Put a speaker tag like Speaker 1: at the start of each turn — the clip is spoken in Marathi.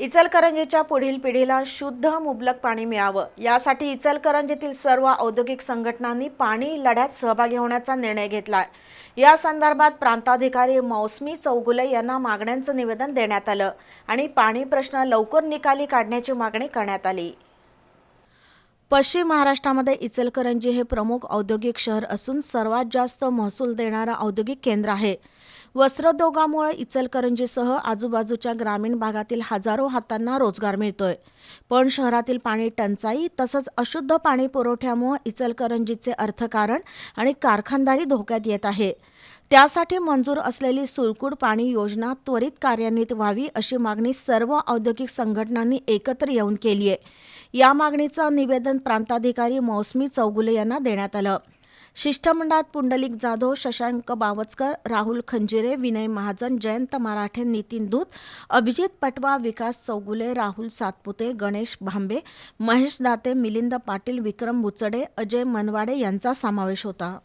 Speaker 1: इचलकरंजीच्या पुढील पिढीला शुद्ध मुबलक पाणी मिळावं. यासाठी इचलकरंजीतील सर्व औद्योगिक संघटनांनी पाणी लढ्यात सहभागी होण्याचा निर्णय घेतला या संदर्भात प्रांताधिकारी मौसमी चौगुले यांना मागण्यांचं निवेदन देण्यात आलं आणि पाणी प्रश्न लवकर निकाली काढण्याची मागणी करण्यात आली. पश्चिम महाराष्ट्रामध्ये इचलकरंजी हे प्रमुख औद्योगिक शहर असून सर्वात जास्त महसूल देणारं औद्योगिक केंद्र आहे. वस्त्रोद्योगामुळे इचलकरंजीसह आजूबाजूच्या ग्रामीण भागातील हजारो हातांना रोजगार मिळतोय. पण शहरातील पाणी टंचाई तसंच अशुद्ध पाणी पुरवठ्यामुळे इचलकरंजीचे अर्थकारण आणि कारखानदारी धोक्यात येत आहे. त्यासाठी मंजूर असलेली सुरकुड पाणी योजना त्वरित कार्यान्वित व्हावी अशी मागणी सर्व औद्योगिक संघटनांनी एकत्र येऊन केली आहे या मागणीचं निवेदन प्रांताधिकारी मौसमी चौगुले यांना देण्यात आलं. शिष्टमंडळात पुंडलिक जाधव शशांक बावचकर राहुल खंजिरे विनय महाजन जयंत मराठे नितीन दूत अभिजित पटवा विकास चौगुले राहुल सातपुते गणेश भांबे महेश दाते मिलिंद पाटील विक्रम बुचडे अजय मनवाडे यांचा समावेश होता.